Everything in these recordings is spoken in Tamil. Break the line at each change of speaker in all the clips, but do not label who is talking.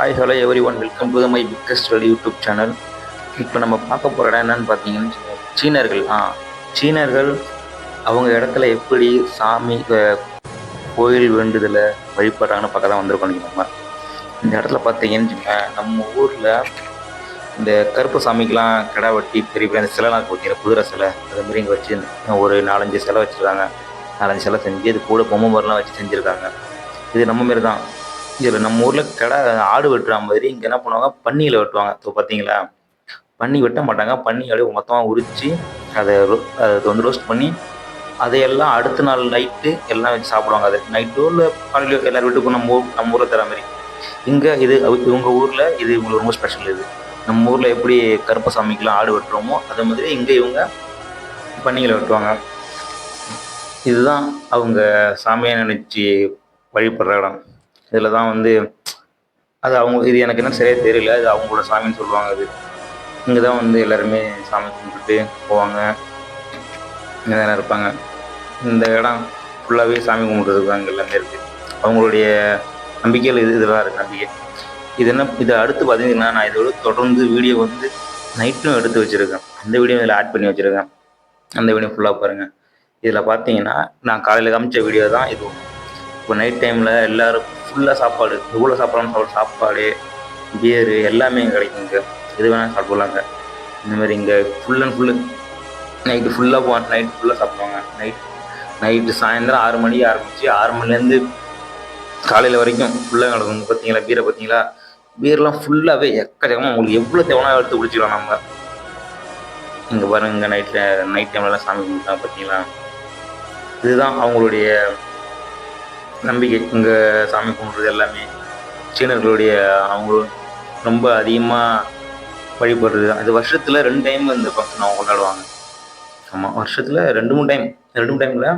Hi hello everyone welcome to my biggest YouTube channel இப்போ நம்ம பார்க்க போகிற இடம் என்னன்னு பார்த்தீங்கன்னா சீனர்கள் ஆ சீனர்கள் அவங்க இடத்துல எப்படி சாமி கோயில் வேண்டுதலை வழிபடுறாங்கன்னு பார்க்க தான் வந்திருக்கோம் நம்ம. இந்த இடத்துல பார்த்தீங்கன்னு நம்ம ஊரில் இந்த கருப்பு சாமிக்கெலாம் கிடா வெட்டி பெரிய பெரிய அந்த சிலைலாம் பார்த்தீங்கன்னா குதிரை சிலை. அது மாதிரி இங்கே வச்சு ஒரு நாலஞ்சு சிலை வச்சுருக்காங்க. நாலஞ்சு சிலை செஞ்சு இது கூட பொம்மை மாதிரிலாம் வச்சு செஞ்சுருக்காங்க. இது நம்ம மாரி தான். இதில் நம்ம ஊரில் கடை ஆடு வெட்டுற மாதிரி இங்கே என்ன பண்ணுவாங்க? பன்னியில் வெட்டுவாங்க. இப்போ பார்த்தீங்களா பன்னி வெட்ட மாட்டாங்க. பன்னி அப்படியே மொத்தமாக உரித்து அதை ரோ- அதை வந்து ரோஸ்ட் பண்ணி அதையெல்லாம் அடுத்த நாள் நைட்டு எல்லாம் வச்சு சாப்பிடுவாங்க. அது நைட்டோ இல்லை காலையிலோ எல்லார் வீட்டுக்கும் நம்ம ஊர் நம்ம ஊரில் தர மாதிரி. இங்கே இது இவங்க ஊரில் இது இவங்களுக்கு ரொம்ப ஸ்பெஷல் இது. நம்ம ஊரில் எப்படி கருப்ப சாமிக்கெலாம் ஆடு வெட்டுறோமோ அதே மாதிரி இங்கே இவங்க பன்னிகளை வெட்டுவாங்க. இதுதான் அவங்க சாமியை நினச்சி வழிபடுற இடம். இதில் தான் வந்து அது அவங்க இது எனக்கு என்ன சரியாக தெரியல. இது அவங்களோட சாமின்னு சொல்லுவாங்க அது. இங்கே தான் வந்து எல்லாருமே சாமி கும்பிட்டுட்டு போவாங்க. இங்கே தானே இருப்பாங்க. இந்த இடம் ஃபுல்லாகவே சாமி கும்பிட்றதுக்கு அங்கே எல்லாமே இருக்குது அவங்களுடைய நம்பிக்கையில் இது இதெல்லாம் இருக்குது நம்பிக்கை. இது என்ன இது அடுத்து பார்த்தீங்கன்னா நான் இதோட தொடர்ந்து வீடியோ வந்து நைட்டும் எடுத்து வச்சுருக்கேன். அந்த வீடியோ இதில் ஆட் பண்ணி வச்சுருக்கேன். அந்த வீடியோ ஃபுல்லாக பாருங்கள் இதில் பார்த்தீங்கன்னா நான் காலையில் காமிச்ச வீடியோ தான் இது. இப்போ நைட் டைமில் எல்லோரும் ஃபுல்லாக சாப்பாடு எவ்வளோ சாப்பிட்லாம் சாப்பிட சாப்பாடு பியரு எல்லாமே இங்கே கிடைக்கும் இங்கே. எது வேணால் சாப்பிடலாங்க. இந்த மாதிரி இங்கே ஃபுல் அண்ட் ஃபுல்லு நைட்டு ஃபுல்லாக போ நைட் ஃபுல்லாக சாப்பிடுவாங்க. நைட் நைட்டு சாயந்தரம் ஆறு மணிக்கு ஆரம்பித்து ஆறு மணிலேருந்து காலையில் வரைக்கும் ஃபுல்லாக நடக்கும் பார்த்தீங்களா? பீரை பார்த்தீங்களா? பீர்லாம் ஃபுல்லாகவே எக்கச்சக்கமாக உங்களுக்கு எவ்வளோ தேவையான எடுத்து குடிச்சிக்கலாம் நம்ம. இங்கே பாருங்க இங்கே நைட்டில் நைட் டைம்லலாம் சாமி கும்பிட்டாங்க பார்த்தீங்களா? இதுதான் அவங்களுடைய நம்பிக்கை இங்கே சாமி கும்பிட்றது எல்லாமே சீனர்களுடைய அவங்களும் ரொம்ப அதிகமாக வழிபடுறது தான். இது வருஷத்தில் ரெண்டு டைம் இந்த ஃபங்க்ஷன் அவங்க கொண்டாடுவாங்க. ஆமாம் வருஷத்தில் ரெண்டு மூணு டைம் ரெண்டு மூணு டைமில்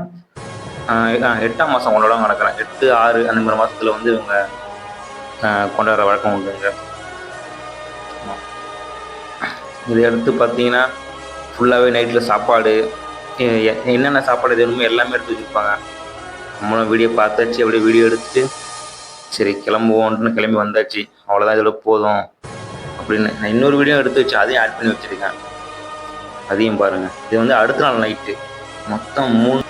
எட்டாம் மாதம் கொண்டாடுவாங்க நடக்கிறேன் எட்டு ஆறு அந்த மாதிரி மாதத்தில் வந்து இவங்க ஆஹ், கொண்டாடுற வழக்கம் உண்டுங்க இதை எடுத்து பார்த்தீங்கன்னா ஃபுல்லாகவே நைட்டில் சாப்பாடு என்னென்ன சாப்பாடு வேணுமோ எல்லாமே எடுத்து வச்சுருப்பாங்க. நம்மளும் வீடியோ பார்த்தாச்சு அப்படியே வீடியோ எடுத்துட்டு சரி கிளம்புவோம்னு கிளம்பி வந்தாச்சு. அவ்வளோதான் இதோட போதும். அப்படின்னு நான் இன்னொரு வீடியோ எடுத்து வச்சு அதையும் ஆட் பண்ணி வச்சுருக்கேன். அதையும் பாருங்கள் இது வந்து அடுத்த நாள் நைட்டு மொத்தம் மூணு